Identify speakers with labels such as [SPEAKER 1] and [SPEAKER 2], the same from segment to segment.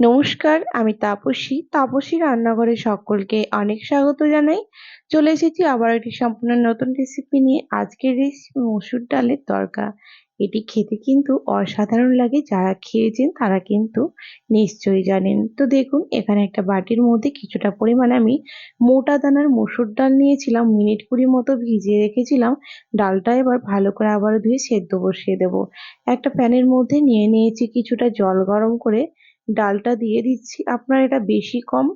[SPEAKER 1] নমস্কার, আমি তাপসী। তাপসী রান্নাঘরে সকলকে অনেক স্বাগত জানাই। চলে এসেছি আবার একটি সম্পূর্ণ নতুন রেসিপি নিয়ে। আজকের রেসিপি মসুর ডালের তরকা। এটি খেতে কিন্তু অসাধারণ লাগে। যারা খেয়েছেন তারা কিন্তু নিশ্চয়ই জানেন। তো দেখুন, এখানে একটা বাটির মধ্যে কিছুটা পরিমাণ আমি মোটা দানার মসুর ডাল নিয়েছিলাম। মিনিট কুড়ি মতো ভিজিয়ে রেখেছিলাম। ডালটা এবার ভালো করে আবার ধুয়ে সেদ্ধ বসিয়ে দেব। একটা প্যানের মধ্যে নিয়ে নিয়েছি কিছুটা জল গরম করে। ডালটা দিয়ে দিচ্ছি। আপনার এটা বেশি কম,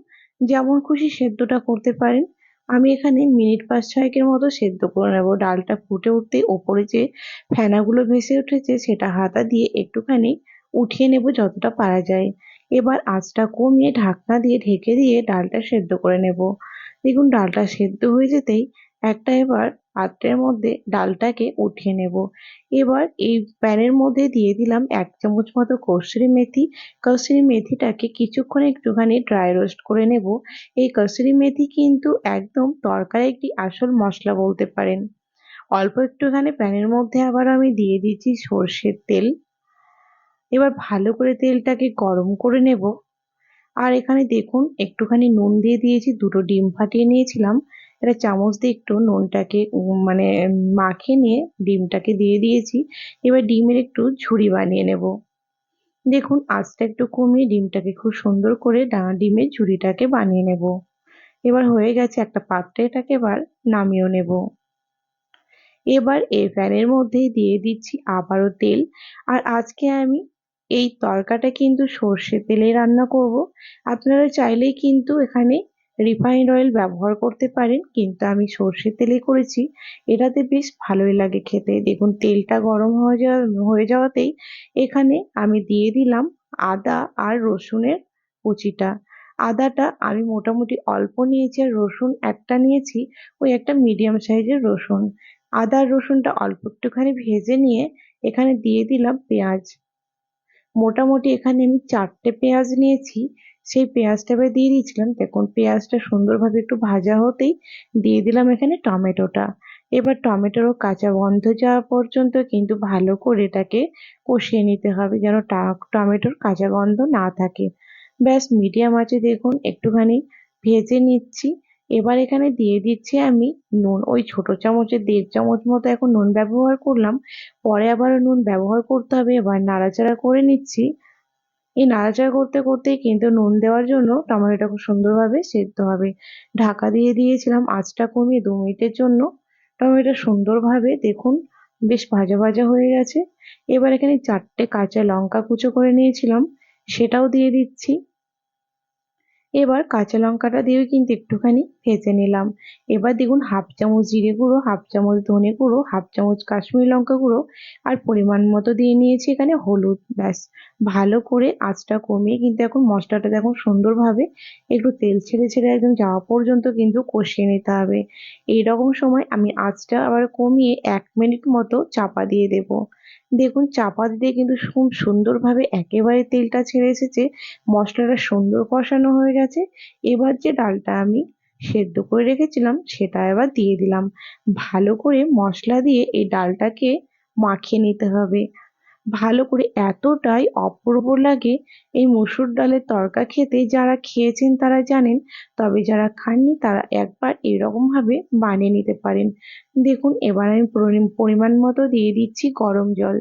[SPEAKER 1] যেমন খুশি সেদ্ধটা করতে পারেন। আমি এখানে মিনিট পাঁচ ছয়েকের মতো সেদ্ধ করে নেব। ডালটা ফুটে উঠতে ওপরে যে ফেনাগুলো ভেসে উঠেছে, সেটা হাতা দিয়ে একটুখানি উঠিয়ে নেব যতটা পারা যায়। এবার আঁচটা কমিয়ে ঢাকনা দিয়ে ঢেকে দিয়ে ডালটা সেদ্ধ করে নেব। দেখুন, ডালটা সেদ্ধ হয়ে যেতেই একটা এবার পাত্রের মধ্যে ডালটাকে উঠিয়ে নেব। এবার এই প্যানের মধ্যে দিয়ে দিলাম এক চামচ মতো কসুরি মেথি। কসুরি মেথিটাকে কিছুক্ষণ একটুখানি ড্রাই রোস্ট করে নেব। এই কসুরি মেথি কিন্তু একদম তরকারি একটি আসল মশলা বলতে পারেন। অল্প একটুখানি প্যানের মধ্যে আবার আমি দিয়ে দিচ্ছি সর্ষের তেল। এবার ভালো করে তেলটাকে গরম করে নেব। আর এখানে দেখুন, একটুখানি নুন দিয়ে দিয়েছি, দুটো ডিম ফাটিয়ে নিয়েছিলাম। এটা চামচ দিয়ে একটু নুনটাকে মানে মাখে নিয়ে ডিমটাকে দিয়ে দিয়েছি। এবার ডিমের একটু ঝুড়ি বানিয়ে নেব। দেখুন, আঁচটা একটু কমিয়ে ডিমটাকে খুব সুন্দর করে ডিমের ঝুড়িটাকে বানিয়ে নেব। এবার হয়ে গেছে একটা পাত্রে এটাকে এবার নামিয়েও নেব। এবার এই প্যানের মধ্যেই দিয়ে দিচ্ছি আবারও তেল। আর আজকে আমি এই তরকাটা কিন্তু সর্ষে তেলে রান্না করব। আপনারা চাইলেই কিন্তু এখানে রিফাইন্ড অয়েল ব্যবহার করতে পারেন, কিন্তু আমি সর্ষের তেলে করেছি। এটাতে বেশ ভালোই লাগে খেতে। দেখুন, তেলটা গরম হয়ে যাওয়া হয়ে যাওয়াতেই এখানে আমি দিয়ে দিলাম আদা আর রসুনের কুচিটা। আদাটা আমি মোটামুটি অল্প নিয়েছি আর রসুন একটা নিয়েছি, ওই একটা মিডিয়াম সাইজের রসুন। আদা রসুনটা অল্প একটুখানি ভেজে নিয়ে এখানে দিয়ে দিলাম পেঁয়াজ। মোটামুটি এখানে আমি চারটে পেঁয়াজ নিয়েছি। সেই পেঁয়াজটা এবার দিয়ে দিয়েছিলাম। দেখুন, পেঁয়াজটা সুন্দরভাবে একটু ভাজা হতেই দিয়ে দিলাম এখানে টমেটোটা। এবার টমেটোরও কাঁচা গন্ধ যাওয়া পর্যন্ত কিন্তু ভালো করে এটাকে কষিয়ে নিতে হবে যেন টমেটোর কাঁচা গন্ধ না থাকে। ব্যাস, মিডিয়াম আছে দেখুন, একটুখানি ভেজে নিচ্ছি। এবার এখানে দিয়ে দিচ্ছি আমি নুন। ওই ছোট চামচের দেড় চামচ মতো এখন নুন ব্যবহার করলাম। পরে আবার নুন ব্যবহার করতে হবে। এবার নাড়াচাড়া করে নিচ্ছি। এই নাড়াচাড়া করতে করতেই কিন্তু নুন দেওয়ার জন্য টমেটোটা খুব সুন্দরভাবে সেদ্ধ হবে। ঢাকা দিয়ে দিয়েছিলাম আঁচটা কমিয়ে দু মিনিটের জন্য। টমেটো সুন্দরভাবে দেখুন বেশ ভাজা ভাজা হয়ে গেছে। এবার এখানে চারটে কাঁচা লঙ্কা কুচো করে নিয়েছিলাম। সেটাও দিয়ে দিচ্ছি। এবার কাঁচা লঙ্কাটা দিয়েও কিন্তু একটুখানি ভেজে নিলাম। এবার দেখুন হাফ চামচ জিরে গুঁড়ো, হাফ চামচ ধনে গুঁড়ো, হাফ চামচ কাশ্মীরি লঙ্কা গুঁড়ো আর পরিমাণ মতো দিয়ে নিয়েছি এখানে হলুদ, ব্যাস। ভালো করে আঁচটা কমিয়ে কিন্তু এখন মশলাটা দেখুন সুন্দরভাবে একটু তেল ছেড়ে ছেড়ে একদম যাওয়া পর্যন্ত কিন্তু কষিয়ে নিতে হবে। এই রকম সময় আমি আঁচটা আবার কমিয়ে এক মিনিট মতো চাপা দিয়ে দেবো। দেখুন, চাপা দিয়ে কিন্তু খুব সুন্দরভাবে একেবারে তেলটা ছেড়ে এসেছে, মশলাটা সুন্দর কষানো হয়ে গেছে। এবার যে ডালটা আমি সেদ্ধ করে রেখেছিলাম, সেটা এবার দিয়ে দিলাম। ভালো করে মশলা দিয়ে এই ডালটাকে মাখিয়ে নিতে হবে। ভালো করে এতটাই অপূর্ব লাগে এই মসুর ডালের তরকা খেতে। যারা খেয়েছেন তারা জানেন, তবে যারা খাননি তারা একবার এরকমভাবে বানিয়ে নিতে পারেন। দেখুন, এবার আমি পরিমাণ মতো দিয়ে দিচ্ছি গরম জল।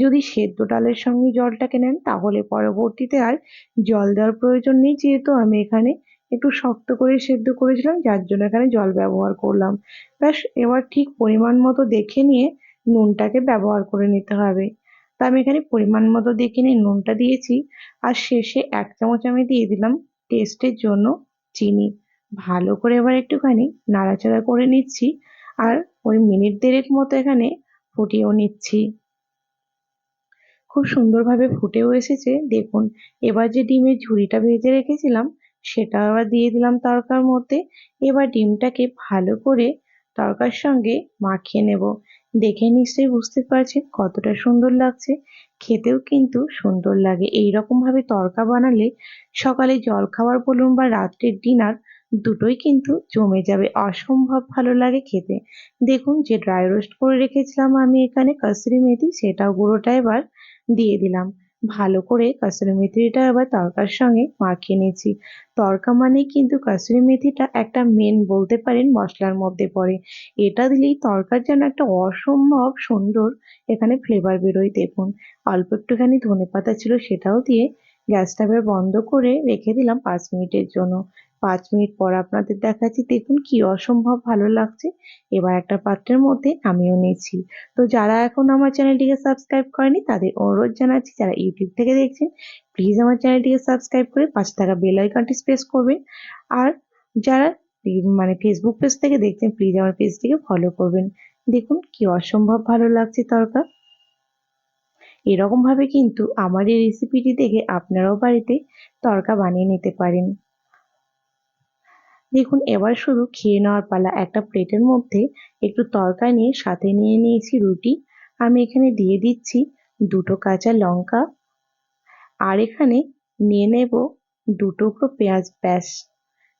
[SPEAKER 1] যদি সেদ্ধ ডালের সঙ্গে জলটাকে নেন, তাহলে পরবর্তীতে আর জল দেওয়ার প্রয়োজন নেই। যেহেতু আমি এখানে একটু শক্ত করে সেদ্ধ করেছিলাম, যার জন্য এখানে জল ব্যবহার করলাম। ব্যাস, এবার ঠিক পরিমাণ মতো দেখে নিয়ে নুনটাকে ব্যবহার করে নিতে হবে। আমি এখানে পরিমাণ মতো দেখে নিয়ে নুনটা দিয়েছি। আর শেষে এক চামচ আমি দিয়ে দিলাম টেস্টের জন্য চিনি। ভালো করে এবার একটুখানি নাড়াচাড়া করে নিচ্ছি আর ওই মিনিট দেড়েক মতো এখানে ফুটিয়েও নিচ্ছি। খুব সুন্দরভাবে ফুটেও এসেছে। দেখুন, এবার যে ডিমের ঝুড়িটা ভেজে রেখেছিলাম সেটা আবার দিয়ে দিলাম তরকার মধ্যে। এবার ডিমটাকে ভালো করে তরকার সঙ্গে মাখিয়ে নেব। দেখে নিশ্চয়ই বুঝতে পারছেন কতটা সুন্দর লাগছে। খেতেও কিন্তু সুন্দর লাগে। এই ভাবে তরকা বানালে সকালে জল খাবার বলুন বা রাত্রের ডিনার দুটোই কিন্তু জমে যাবে। অসম্ভব ভালো লাগে খেতে। দেখুন যে ড্রাই রোস্ট করে রেখেছিলাম আমি এখানে কাসরি মেথি, সেটাও গুঁড়োটা এবার দিয়ে দিলাম। ভালো করে কাসুরি মেথিটা আবার তরকার সঙ্গে মাখিয়ে নিয়েছি। তরকা মানে কিন্তু কাসুরি মেথিটা একটা মেন বলতে পারেন মশলার মধ্যে পড়ে। এটা দিলেই তরকার যেন একটা অসম্ভব সুন্দর এখানে ফ্লেভার বেরোয়। দেখুন, অল্প একটুখানি ধনে পাতা ছিল সেটাও দিয়ে গ্যাসটা এবার বন্ধ করে রেখে দিলাম পাঁচ মিনিটের জন্য। পাঁচ মিনিট পর আপনাদের দেখাচ্ছি, দেখুন কি অসম্ভব ভালো লাগছে। এবার একটা পাত্রের মধ্যে নামিয়েও নিয়েছি তো যারা এখন আমার চ্যানেলটিকে সাবস্ক্রাইব করেনি, তাদের অনুরোধ জানাচ্ছি, যারা ইউটিউব থেকে দেখছেন প্লিজ আমার চ্যানেলটিকে সাবস্ক্রাইব করে পাশে থাকা বেল আইকনটি প্রেস করবেন। আর যারা মানে ফেসবুক পেজ থেকে দেখছেন প্লিজ আমার পেজটিকে ফলো করবেন। দেখুন কি অসম্ভব ভালো লাগছে তরকা এরকমভাবে কিন্তু আমার এই রেসিপিটি দেখে আপনারাও বাড়িতে তরকা বানিয়ে নিতে পারেন। দেখুন, এবার শুধু খেয়ে নেওয়ার পালা। একটা প্লেটের মধ্যে একটু তরকা নিয়ে সাথে নিয়ে নিয়েছি রুটি। আমি এখানে দিয়ে দিচ্ছি দুটো কাঁচা লঙ্কা। আর এখানে নিয়ে নেব দু টুকরো পেঁয়াজ ব্যাস।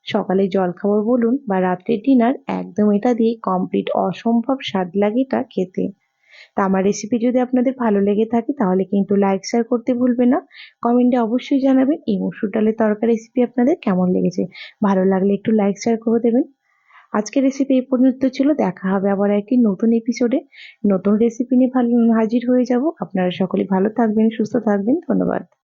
[SPEAKER 1] সকালে জলখাবার বলুন বা রাত্রের ডিনার, একদম এটা দিয়ে কমপ্লিট অসম্ভব স্বাদ লাগে এটা খেতে। তা আমার রেসিপি যদি আপনাদের ভালো লেগে থাকে, তাহলে কিন্তু লাইক শেয়ার করতে ভুলবেন না। কমেন্টে অবশ্যই জানাবেন এই মসুর ডালের তরকারি রেসিপি আপনাদের কেমন লেগেছে। ভালো লাগলে একটু লাইক শেয়ার করে দেবেন। আজকের রেসিপি এই পর্যন্ত ছিল। দেখা হবে আবার একটি নতুন এপিসোডে নতুন রেসিপি নিয়ে ভালো, হাজির হয়ে যাব। আপনারা সকলে ভালো থাকবেন, সুস্থ থাকবেন। ধন্যবাদ।